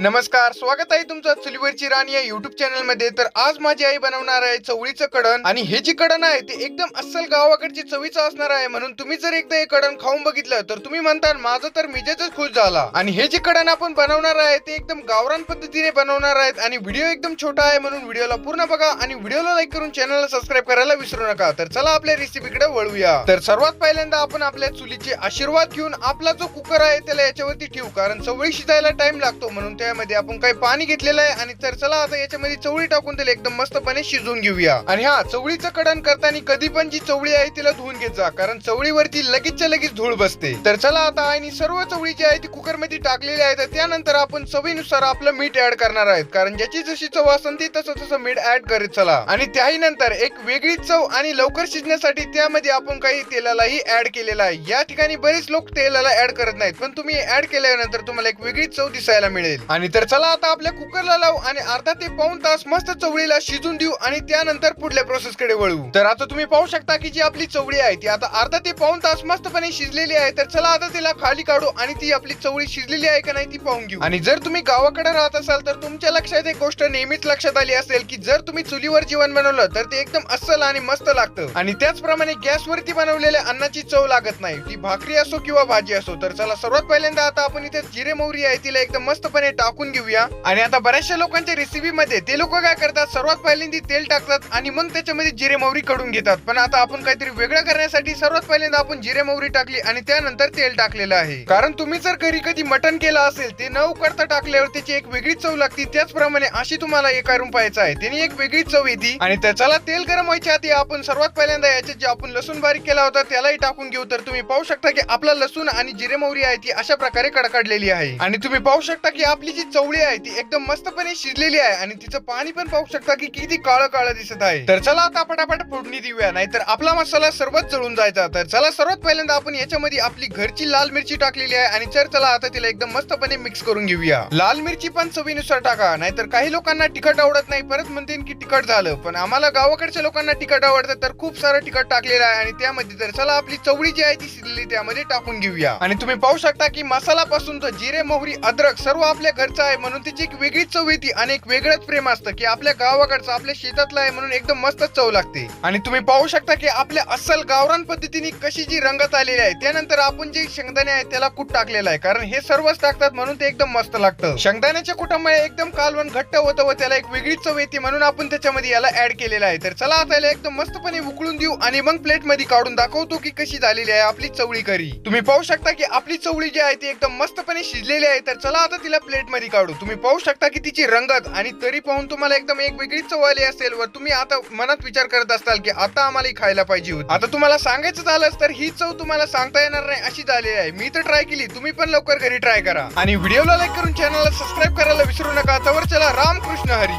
नमस्कार स्वागत आहे तुमचं चुलीवरची राणी या युट्यूब चॅनलमध्ये तर आज माझी आई बनवणार आहे चवळीचं कडण आणि हे जे कडण आहे ते एकदम अस्सल गावाकडची चवीचं असणार आहे. म्हणून तुम्ही जर एकदा हे कडण खाऊन बघितलं तर तुम्ही म्हणताल माझं तर मिजेच खुश झाला. आणि हे जे कडण आपण बनवणार आहे ते एकदम गावरान पद्धतीने बनवणार आहेत. आणि व्हिडिओ एकदम छोटा आहे म्हणून व्हिडिओला पूर्ण बघा. आणि व्हिडिओला लाईक करून चॅनलला सबस्क्राईब करायला विसरू नका. तर चला आपल्या रेसिपीकडे वळूया. तर सर्वात पहिल्यांदा आपण आपल्या चुलीचे आशीर्वाद घेऊन आपला जो कुकर आहे त्याला याच्यावरती ठेवू. कारण चवळी शिजायला टाइम लागतो म्हणून त्यामध्ये आपण काही पाणी घेतलेलं आहे आणि तर चला आता याच्यामध्ये चवळी टाकून त्याला एकदम मस्तपणे शिजवून घेऊया. आणि हा चवळीचं कडण करताना कधी पण जी चवळी आहे तिला धुवून घेत जा कारण चवळीवरती लगेचच्या लगेच धूळ बसते. तर चला आता आणि सर्व चवळी जी आहे ती कुकरमध्ये टाकलेली आहे तर त्यानंतर आपण चवीनुसार आपलं मीठ ऍड करणार आहेत. कारण ज्याची जशी चव असेल ती तसं तसं मीठ ऍड करत चला. आणि त्याही नंतर एक वेगळी चव आणि लवकर शिजण्यासाठी त्यामध्ये आपण काही तेलालाही ऍड केलेला आहे. या ठिकाणी बरेच लोक तेलाला ऍड करत नाहीत पण तुम्ही ऍड केल्यानंतर तुम्हाला एक वेगळी चव दिसायला मिळेल. आणि तर चला आता आपल्या कुकरला लावू आणि अर्धा ते पाऊन तास मस्त चवळीला शिजून देऊ आणि त्यानंतर पुढल्या प्रोसेस कडे वळू. तर आता तुम्ही पाहू शकता की जी आपली चवळी आहे ती आता अर्धा ते पाऊन तास मस्तपणे शिजलेली आहे. तर चला आता तिला खाली काढू आणि ती आपली चवळी शिजलेली आहे का नाही ती पाहून घेऊ. आणि जर तुम्ही गावाकडे राहत असाल तर तुमच्या लक्षात एक गोष्ट नेहमीच लक्षात आली असेल की जर तुम्ही चुलीवर जेवण बनवलं तर ते एकदम अस्सल आणि मस्त लागतं. आणि त्याचप्रमाणे गॅसवरती बनवलेल्या अन्नाची चव लागत नाही. ती भाकरी असो किंवा भाजी असो. तर चला सर्वात पहिल्यांदा आता आपण इथे जिरे मोहरी आहे तिला एकदम मस्तपणे टाकून घेऊया. आणि आता बऱ्याचशा लोकांच्या रेसिपी मध्ये ते लोक काय करतात सर्वात पहिल्यांदा तेल टाकतात आणि मग त्याच्यामध्ये जिरे मोहरी कडून घेतात. पण आता आपण काहीतरी वेगळं करण्यासाठी सर्वात पहिल्यांदा आपण जिरे मोहरी टाकली आणि त्यानंतर तेल टाकलेलं आहे. कारण तुम्ही जर घरी कधी मटण केलं असेल ते न उकडता टाकल्यावर त्याची एक वेगळी चव लागते. त्याचप्रमाणे अशी तुम्हाला एक करून पाहायचं आहे. त्याने एक वेगळी चव येते. आणि त्याच्याला तेल गरम व्हायच्या आधी आपण सर्वात पहिल्यांदा याच्यात जे आपण लसूण बारीक केला होता त्यालाही टाकून घेऊ. तर तुम्ही पाहू शकता की आपला लसूण आणि जिरे मोहरी आहे ती अशा प्रकारे कडकडलेली आहे. आणि तुम्ही पाहू शकता की आपली जी चवळी आहे ती एकदम मस्तपणे शिजलेली आहे आणि तिचं पाणी पण पाहू शकता की किती काळं काळं दिसत आहे. तर चला आता पटापट फोडणी देऊया नाहीतर आपला मसाला सर्वच जळून जायचा. तर चला सर्वात पहिल्यांदा आपण याच्यामध्ये आपली घरची लाल मिरची टाकलेली आहे आणि तर चला आता तिला एकदम मस्तपणे मिक्स करून घेऊया. लाल मिरची पण चवीनुसार टाका नाहीतर काही लोकांना तिखट आवडत नाही परत म्हणतील की तिखट झालं. पण आम्हाला गावाकडच्या लोकांना तिखट आवडतं तर खूप सारं तिखट टाकलेलं आहे आणि त्यामध्ये तर चला आपली चवळी जी आहे ती शिजलेली त्यामध्ये टाकून घेऊया. आणि तुम्ही पाहू शकता की मसाला पासून तर जिरे मोहरी अद्रक सर्व आपल्या घरचं आहे म्हणून तिची एक वेगळीच चव येते आणि एक वेगळंच प्रेम असतं की आपल्या गावाकडचं आपल्या शेतातलं आहे म्हणून एकदम मस्त चव लागते. आणि तुम्ही पाहू शकता की आपल्या अस्सल गावरान पद्धतीने कशी जी रंगत आलेली आहे त्यानंतर आपण जे शेंगदाणे आहे त्याला कूट टाकलेलं आहे कारण हे सर्वच टाकतात म्हणून ते एकदम मस्त लागतं. शेंगदाण्याच्या कुटामुळे एकदम कालवण घट्ट होतं व त्याला एक वेगळीच चव येते म्हणून आपण त्याच्यामध्ये याला ऍड केलेलं आहे. तर चला आता याला एकदम मस्तपणे उकळून देऊ आणि मग प्लेटमध्ये काढून दाखवतो की कशी झालेली आहे आपली चवळी करी. तुम्ही पाहू शकता की आपली चवळी जी आहे ती एकदम मस्तपणे शिजलेली आहे. तर चला आता तिला प्लेट मध्ये काढू. तुम्ही पाहू शकता की तिची रंगत आणि तरी पाहून तुम्हाला एकदम एक वेगळी चव आली असेल व तुम्ही आता मनात विचार करत असाल की आता आम्हाला खायला पाहिजे होती. आता तुम्हाला सांगायचं झालंच तर ही चव तुम्हाला सांगता येणार नाही अशी झालेली आहे. मी तर ट्राय केली. तुम्ही पण लवकर घरी ट्राय करा. आणि व्हिडिओला लाईक करून चॅनलला सबस्क्राईब करायला विसरू नका. तर चला रामकृष्ण हरी.